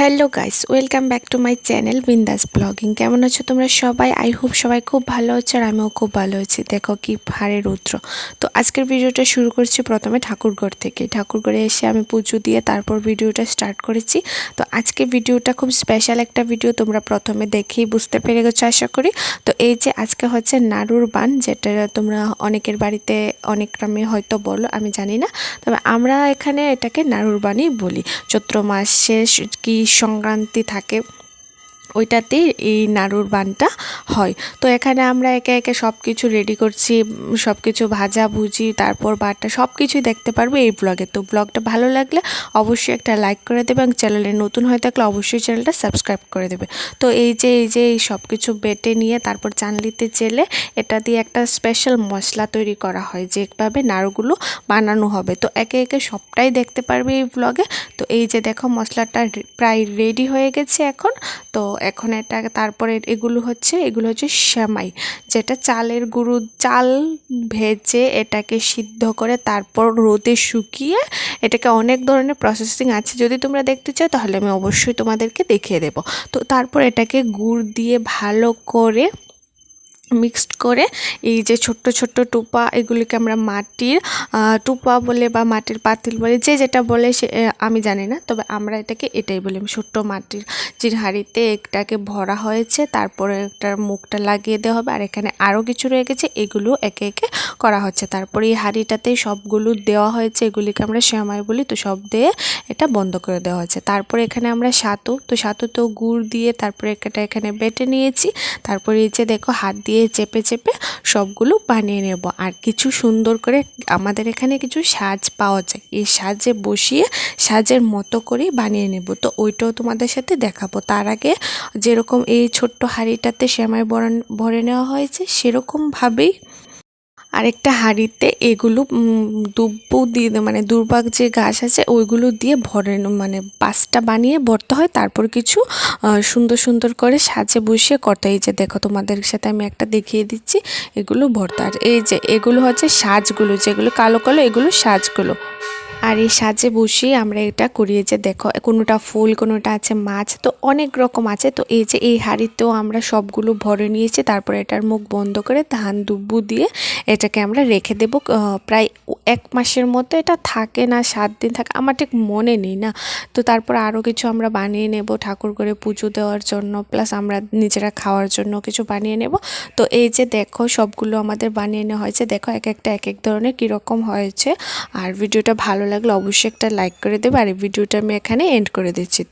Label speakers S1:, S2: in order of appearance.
S1: Hello guys welcome back to my channel Bindaas blogging কেমন আছো তোমরা সবাই? আই হোপ সবাই খুব ভালো আছো আর আমিও খুব ভালো আছি। দেখো কি ভারে রুদ্র। তো আজকের ভিডিওটা শুরু করছি প্রথমে ঠাকুরঘর থেকে। ঠাকুরঘরে এসে আমি পুজো দিয়ে তারপর ভিডিওটা স্টার্ট করেছি। তো আজকে ভিডিওটা খুব স্পেশাল একটা ভিডিও তোমরা প্রথমে দেখেই বুঝতে পেরে গেছো আশা করি। তো এই যে আজকে হচ্ছে নাড়ুর বান, যেটা তোমরা অনেকের বাড়িতে, অনেক গ্রামে হয়তো বলো, আমি জানি না। তবে আমরা এখানে এটাকে নাড়ুর বানই বলি। চৈত্র মাসে কি সংক্রান্তি থাকে। ওইটাতেই এই নাড়ুর বানটা হয়। তো এখানে আমরা একে একে সব কিছু রেডি করছি সব কিছু ভাজা, ভুজি, তারপর বাটা সব কিছুই দেখতে পারবে এই ব্লগে তো ব্লগটা ভালো লাগলে অবশ্যই একটা লাইক করে দেবে এবং চ্যানেলে নতুন হয়ে থাকলে অবশ্যই চ্যানেলটা সাবস্ক্রাইব করে দেবে। তো এই যে এই যে, এই সব কিছু বেটে নিয়ে তারপর চানলিতে চেলে এটা দিয়ে একটা স্পেশাল মশলা তৈরি করা হয় যেভাবে নাড়ুগুলো বানানো হবে। তো একে একে সবটাই দেখতে পারবে এই ব্লগে তো এই যে দেখো মশলাটা প্রায় রেডি হয়ে গেছে এখন। তো এখন এটা তারপরে এগুলো হচ্ছে এগুলো হচ্ছে শ্যামাই যেটা চালের গুঁড়ো, চাল ভেজে এটাকে সিদ্ধ করে তারপর রোদে শুকিয়ে এটাকে অনেক ধরনের প্রসেসিং আছে। যদি তোমরা দেখতে চাও তাহলে আমি অবশ্যই তোমাদেরকে দেখিয়ে দেবো। তো তারপর এটাকে গুড় দিয়ে ভালো করে মিক্সড করে এই যে ছোট্ট ছোট্ট টুপা, এগুলিকে আমরা মাটির টুপা বলে বা মাটির পাতিল বলে, যে যেটা বলে সে আমি জানি না। তবে আমরা এটাকে, এটাই বলি ছোট্ট মাটির জির হাঁড়িতে এটাকে ভরা হয়েছে, তারপরে একটার মুখটা লাগিয়ে দেওয়া হবে, আর এখানে আরও কিছু রয়ে গেছে, এগুলো একে একে করা হচ্ছে। তারপরে এই হাঁড়িটাতেই সবগুলো দেওয়া হয়েছে, এগুলিকে আমরা শ্যামাই বলি, তো সব দিয়ে এটা বন্ধ করে দেওয়া হয়েছে। তারপরে এখানে আমরা সাতু, তো সাতু তো গুড় দিয়ে তারপরে একটা এখানে বেটে নিয়েছি। তারপরে এই যে দেখো, হাত দিয়ে দিয়ে চেপে চেপে সবগুলো বানিয়ে নেব। আর কিছু সুন্দর করে আমাদের এখানে কিছু সাজ পাওয়া যায়। এই সাজে বসিয়ে, সাজের মতো করে বানিয়ে নেব। তো ওইটাও তোমাদের সাথে দেখাবো। তার আগে যেরকম এই ছোট্ট হাঁড়িটাতে শ্যামাই ভরে নেওয়া হয়েছে, সেরকমভাবেই আরেকটা হাঁড়িতে এগুলো দুব্বু দিয়ে মানে দুর্বাগ যে গাছ আছে, ওইগুলো দিয়ে ভরে মানে পাঁচটা বানিয়ে ভরতে হয়। তারপর কিছু সুন্দর সুন্দর করে সাজে বসিয়ে করতে এই যে দেখো তোমাদের সাথে আমি একটা দেখিয়ে দিচ্ছি, এগুলো ভরতে। আর এই যে এগুলো হচ্ছে সাজগুলো, যেগুলো কালো কালো, এগুলো সাজগুলো। আর এই সাজে বসিয়ে আমরা এটা করিয়ে যে দেখো, কোনোটা ফুল, কোনোটা আছে মাছ, তো অনেক রকম আছে। তো এই যে এই হাঁড়িতেও আমরা সবগুলো ভরে নিয়েছি। তারপর এটার মুখ বন্ধ করে ধান দুব্বু দিয়ে এটাকে আমরা রেখে দেব প্রায় এক মাসের মতো এটা থাকে না, সাত দিন থাকে, আমার ঠিক মনে নেই না। তো তারপর আরও কিছু আমরা বানিয়ে নেব, ঠাকুর করে পুজো দেওয়ার জন্য প্লাস আমরা নিজেরা খাওয়ার জন্য কিছু বানিয়ে নেব। তো এই যে দেখো, সবগুলো আমাদের বানিয়ে নেওয়া হয়েছে, দেখো এক একটা এক এক ধরনের কীরকম হয়েছে। আর ভিডিওটা ভালো লাগলে অবশ্যই একটা লাইক করে দেবে, আর এই ভিডিওটা আমি এখানে এন্ড করে দিচ্ছি।